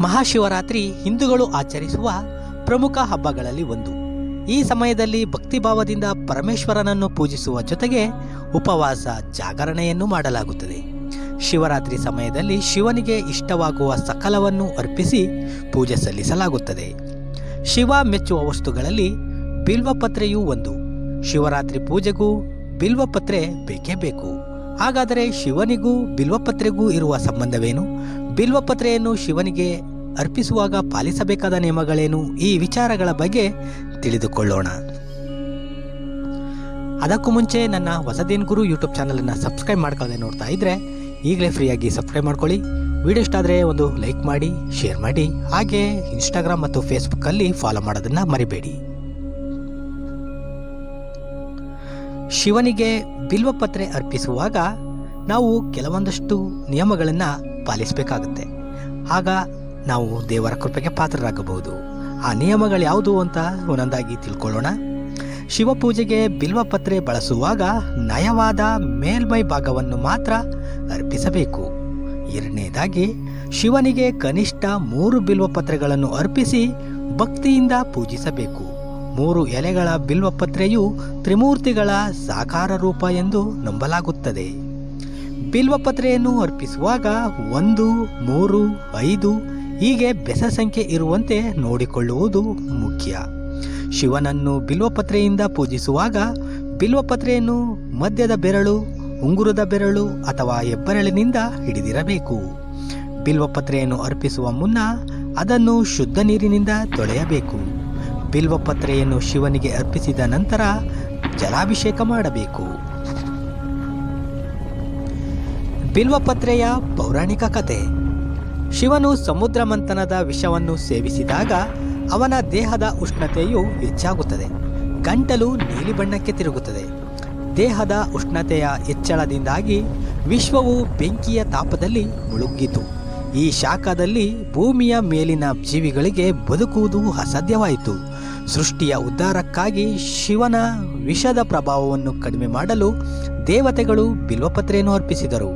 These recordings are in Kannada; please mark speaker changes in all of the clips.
Speaker 1: ಮಹಾಶಿವರಾತ್ರಿ ಹಿಂದೂಗಳು ಆಚರಿಸುವ ಪ್ರಮುಖ ಹಬ್ಬಗಳಲ್ಲಿ ಒಂದು. ಈ ಸಮಯದಲ್ಲಿ ಭಕ್ತಿಭಾವದಿಂದ ಪರಮೇಶ್ವರನನ್ನು ಪೂಜಿಸುವ ಜೊತೆಗೆ ಉಪವಾಸ ಜಾಗರಣೆಯನ್ನು ಮಾಡಲಾಗುತ್ತದೆ. ಶಿವರಾತ್ರಿ ಸಮಯದಲ್ಲಿ ಶಿವನಿಗೆ ಇಷ್ಟವಾಗುವ ಸಕಲವನ್ನು ಅರ್ಪಿಸಿ ಪೂಜೆ ಸಲ್ಲಿಸಲಾಗುತ್ತದೆ. ಶಿವ ಮೆಚ್ಚುವ ವಸ್ತುಗಳಲ್ಲಿ ಬಿಲ್ವಪತ್ರೆಯೂ ಒಂದು. ಶಿವರಾತ್ರಿ ಪೂಜೆಗೂ ಬಿಲ್ವಪತ್ರೆ ಬೇಕೇ ಬೇಕು. ಹಾಗಾದರೆ ಶಿವನಿಗೂ ಬಿಲ್ವಪತ್ರೆಗೂ ಇರುವ ಸಂಬಂಧವೇನು? ಬಿಲ್ವಪತ್ರೆಯನ್ನು ಶಿವನಿಗೆ ಅರ್ಪಿಸುವಾಗ ಪಾಲಿಸಬೇಕಾದ ನಿಯಮಗಳೇನು? ಈ ವಿಚಾರಗಳ ಬಗ್ಗೆ ತಿಳಿದುಕೊಳ್ಳೋಣ. ಅದಕ್ಕೂ ಮುಂಚೆ ನನ್ನ ಹೊಸದೇನ್ ಗುರು ಯೂಟ್ಯೂಬ್ ಚಾನಲನ್ನು ಸಬ್ಸ್ಕ್ರೈಬ್ ಮಾಡ್ಕೊಳ್ಳದೆ ನೋಡ್ತಾ ಇದ್ದರೆ ಈಗಲೇ ಫ್ರೀಯಾಗಿ ಸಬ್ಸ್ಕ್ರೈಬ್ ಮಾಡ್ಕೊಳ್ಳಿ. ವಿಡಿಯೋ ಇಷ್ಟ ಆದರೆ ಒಂದು ಲೈಕ್ ಮಾಡಿ, ಶೇರ್ ಮಾಡಿ, ಹಾಗೆ ಇನ್ಸ್ಟಾಗ್ರಾಮ್ ಮತ್ತು ಫೇಸ್ಬುಕ್ಕಲ್ಲಿ ಫಾಲೋ ಮಾಡೋದನ್ನು ಮರಿಬೇಡಿ. ಶಿವನಿಗೆ ಬಿಲ್ವಪತ್ರೆ ಅರ್ಪಿಸುವಾಗ ನಾವು ಕೆಲವೊಂದಷ್ಟು ನಿಯಮಗಳನ್ನು ಪಾಲಿಸಬೇಕಾಗುತ್ತೆ. ಆಗ ನಾವು ದೇವರ ಕೃಪೆಗೆ ಪಾತ್ರರಾಗಬಹುದು. ಆ ನಿಯಮಗಳು ಯಾವುದು ಅಂತ ಒಂದೊಂದಾಗಿ ತಿಳ್ಕೊಳ್ಳೋಣ. ಶಿವಪೂಜೆಗೆ ಬಿಲ್ವಪತ್ರೆ ಬಳಸುವಾಗ ನಯವಾದ ಮೇಲ್ಮೈ ಭಾಗವನ್ನು ಮಾತ್ರ ಅರ್ಪಿಸಬೇಕು. ಎರಡನೇದಾಗಿ, ಶಿವನಿಗೆ ಕನಿಷ್ಠ ಮೂರು ಬಿಲ್ವಪತ್ರೆಗಳನ್ನು ಅರ್ಪಿಸಿ ಭಕ್ತಿಯಿಂದ ಪೂಜಿಸಬೇಕು. ಮೂರು ಎಲೆಗಳ ಬಿಲ್ವಪತ್ರೆಯು ತ್ರಿಮೂರ್ತಿಗಳ ಸಾಕಾರ ರೂಪ ಎಂದು ನಂಬಲಾಗುತ್ತದೆ. ಬಿಲ್ವಪತ್ರೆಯನ್ನು ಅರ್ಪಿಸುವಾಗ ಒಂದು, ಮೂರು, ಐದು ಹೀಗೆ ಬೆಸ ಸಂಖ್ಯೆ ಇರುವಂತೆ ನೋಡಿಕೊಳ್ಳುವುದು ಮುಖ್ಯ. ಶಿವನನ್ನು ಬಿಲ್ವಪತ್ರೆಯಿಂದ ಪೂಜಿಸುವಾಗ ಬಿಲ್ವಪತ್ರೆಯನ್ನು ಮಧ್ಯದ ಬೆರಳು, ಉಂಗುರದ ಬೆರಳು ಅಥವಾ ಹೆಬ್ಬೆರಳಿನಿಂದ ಹಿಡಿದಿರಬೇಕು. ಬಿಲ್ವಪತ್ರೆಯನ್ನು ಅರ್ಪಿಸುವ ಮುನ್ನ ಅದನ್ನು ಶುದ್ಧ ನೀರಿನಿಂದ ತೊಳೆಯಬೇಕು. ಬಿಲ್ವಪತ್ರೆಯನ್ನು ಶಿವನಿಗೆ ಅರ್ಪಿಸಿದ ನಂತರ ಜಲಾಭಿಷೇಕ ಮಾಡಬೇಕು. ಬಿಲ್ವಪತ್ರೆಯ ಪೌರಾಣಿಕ ಕತೆ. ಶಿವನು ಸಮುದ್ರ ಮಂಥನದ ವಿಷವನ್ನು ಸೇವಿಸಿದಾಗ ಅವನ ದೇಹದ ಉಷ್ಣತೆಯು ಹೆಚ್ಚಾಗುತ್ತದೆ. ಗಂಟಲು ನೀಲಿ ಬಣ್ಣಕ್ಕೆ ತಿರುಗುತ್ತದೆ. ದೇಹದ ಉಷ್ಣತೆಯ ಹೆಚ್ಚಳದಿಂದಾಗಿ ವಿಶ್ವವು ಬೆಂಕಿಯ ತಾಪದಲ್ಲಿ ಮುಳುಗಿತು. ಈ ಶಾಖದಲ್ಲಿ ಭೂಮಿಯ ಮೇಲಿನ ಜೀವಿಗಳಿಗೆ ಬದುಕುವುದು ಅಸಾಧ್ಯವಾಯಿತು. ಸೃಷ್ಟಿಯ ಉದ್ಧಾರಕ್ಕಾಗಿ ಶಿವನ ವಿಷದ ಪ್ರಭಾವವನ್ನು ಕಡಿಮೆ ಮಾಡಲು ದೇವತೆಗಳು ಬಿಲ್ವಪತ್ರೆಯನ್ನು ಅರ್ಪಿಸಿದರು.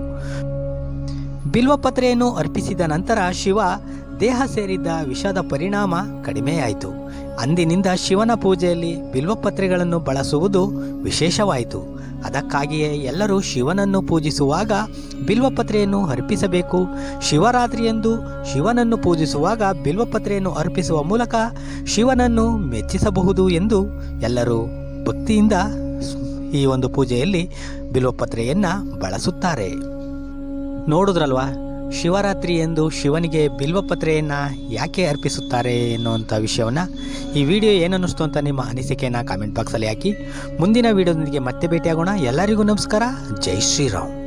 Speaker 1: ಬಿಲ್ವಪತ್ರೆಯನ್ನು ಅರ್ಪಿಸಿದ ನಂತರ ಶಿವ ದೇಹ ಸೇರಿದ್ದ ವಿಷದ ಪರಿಣಾಮ ಕಡಿಮೆಯಾಯಿತು. ಅಂದಿನಿಂದ ಶಿವನ ಪೂಜೆಯಲ್ಲಿ ಬಿಲ್ವಪತ್ರೆಗಳನ್ನು ಬಳಸುವುದು ವಿಶೇಷವಾಯಿತು. ಅದಕ್ಕಾಗಿಯೇ ಎಲ್ಲರೂ ಶಿವನನ್ನು ಪೂಜಿಸುವಾಗ ಬಿಲ್ವಪತ್ರೆಯನ್ನು ಅರ್ಪಿಸಬೇಕು. ಶಿವರಾತ್ರಿಯಂದು ಶಿವನನ್ನು ಪೂಜಿಸುವಾಗ ಬಿಲ್ವಪತ್ರೆಯನ್ನು ಅರ್ಪಿಸುವ ಮೂಲಕ ಶಿವನನ್ನು ಮೆಚ್ಚಿಸಬಹುದು ಎಂದು ಎಲ್ಲರೂ ಭಕ್ತಿಯಿಂದ ಈ ಒಂದು ಪೂಜೆಯಲ್ಲಿ ಬಿಲ್ವಪತ್ರೆಯನ್ನು ಬಳಸುತ್ತಾರೆ. ನೋಡಿದ್ರಲ್ವಾ? ಶಿವರಾತ್ರಿ ಎಂದು ಶಿವನಿಗೆ ಬಿಲ್ವಪತ್ರೆಯನ್ನು ಯಾಕೆ ಅರ್ಪಿಸುತ್ತಾರೆ ಎನ್ನುವಂಥ ವಿಷಯವನ್ನು ಈ ವಿಡಿಯೋ ಏನನ್ನಿಸ್ತು ಅಂತ ನಿಮ್ಮ ಅನಿಸಿಕೆಯನ್ನು ಕಾಮೆಂಟ್ ಬಾಕ್ಸಲ್ಲಿ ಹಾಕಿ. ಮುಂದಿನ ವಿಡಿಯೋದೊಂದಿಗೆ ಮತ್ತೆ ಭೇಟಿಯಾಗೋಣ. ಎಲ್ಲರಿಗೂ ನಮಸ್ಕಾರ. ಜೈ ಶ್ರೀರಾಮ್.